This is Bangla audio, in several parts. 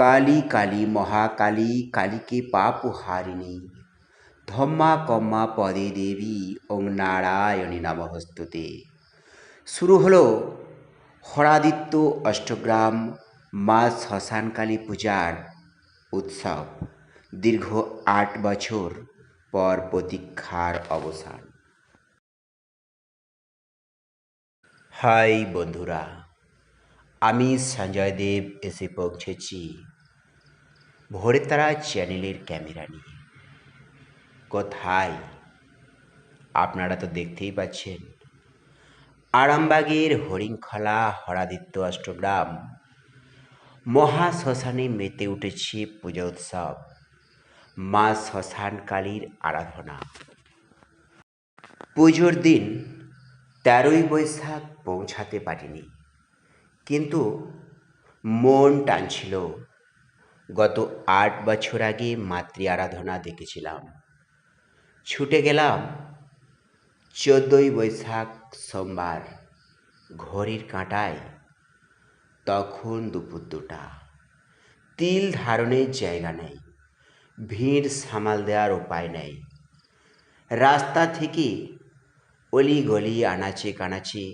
কালী কালী মহাকালী কালীকে পাপ হারিণী ধম্মা কম্মা পদে দেবী ওং নারায়ণী নমহস্তুতে শুরু হলো হরাদিত্য অষ্টগ্রাম মা শ্মশানকালী পূজার উৎসব দীর্ঘ আট বছর পর প্রতীক্ষার অবসান হাই বন্ধুরা আমি সঞ্জয় দেব এসে পৌঁছেছি ভোরে তারা চ্যানেলের ক্যামেরা নিয়ে। কোথায়? আপনারা তো দেখতেই পাচ্ছেন। আরামবাগের হরিংখলা হরাদিত্য অষ্টগ্রাম, মহা শ্মশানে মেতে উঠেছে পুজো উৎসব, মা শ্মশান কালীর আরাধনা। পুজোর দিন তেরোই বৈশাখ পৌঁছাতে পারিনি। কিন্তু মন টানছিল। গত আট বছর আগে মাতৃ আরাধনা দেখেছিলাম। ছুটে গেলাম চোদ্দই বৈশাখ সোমবার ঘড়ির কাঁটায়, তখন দুপুর দুটা। তিল ধারণের জায়গা নেই, ভিড় সামাল দেওয়ার উপায় নেই। রাস্তা থেকে অলি গলি আনাচে কানাচে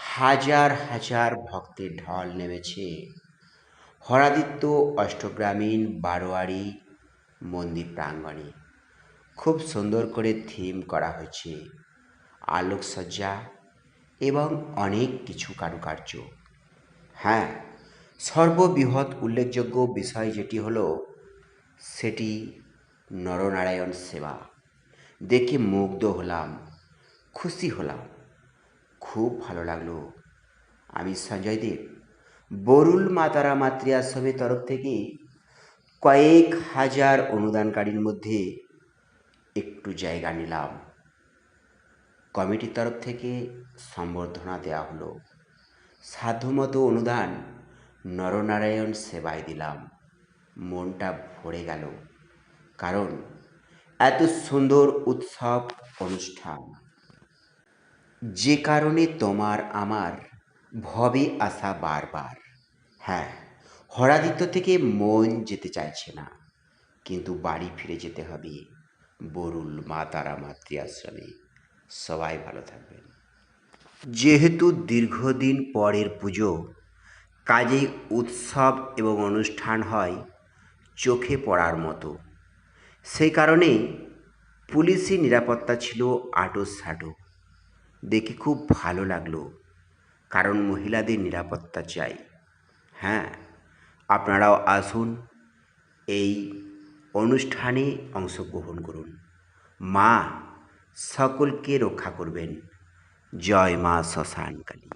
হাজার হাজার ভক্তের ঢল নেমেছে। হরাদিত্য অষ্টগ্রামীণ বারোয়ারি মন্দির প্রাঙ্গণে। খুব সুন্দর করে থিম করা হয়েছে। আলোকসজ্জা এবং অনেক কিছু কারুকার্য। হ্যাঁ সর্ববৃহৎ উল্লেখযোগ্য বিষয় যেটি হলো, সেটি নরনারায়ণ সেবা। দেখে মুগ্ধ হলাম, খুশি হলাম। খুব ভালো লাগল। আমি সঞ্জয় দেব বরুল মাতারা মাতৃ আশ্রমের তরফ থেকে কয়েক হাজার অনুদানকারীর মধ্যে একটু জায়গা নিলাম। কমিটির তরফ থেকে সম্বর্ধনা দেওয়া হলো। সাধ্যমতো অনুদান নরনারায়ণ সেবায় দিলাম। মনটা ভরে গেল। কারণ এত সুন্দর উৎসব অনুষ্ঠান। যে কারণে তোমার আমার ভবে আসা বারবার। হ্যাঁ হরাদিত্য থেকে মন যেতে চাইছে না, কিন্তু বাড়ি ফিরে যেতে হবে বরুল মা তারা মাতৃ আশ্রমে সবাই ভালো থাকবেন। যেহেতু দীর্ঘদিন পরের পুজো, কাজেই উৎসব এবং অনুষ্ঠান হয় চোখে পড়ার মতো। সেই কারণেই পুলিশি নিরাপত্তা ছিল আটো সাটো দেখে খুব ভালো লাগল। কারণ মহিলাদের নিরাপত্তা চাই। হ্যাঁ আপনারাও আসুন, এই অনুষ্ঠানে অংশগ্রহণ করুন। মা সকলকে রক্ষা করবেন। জয় মা শ্মশানকালী।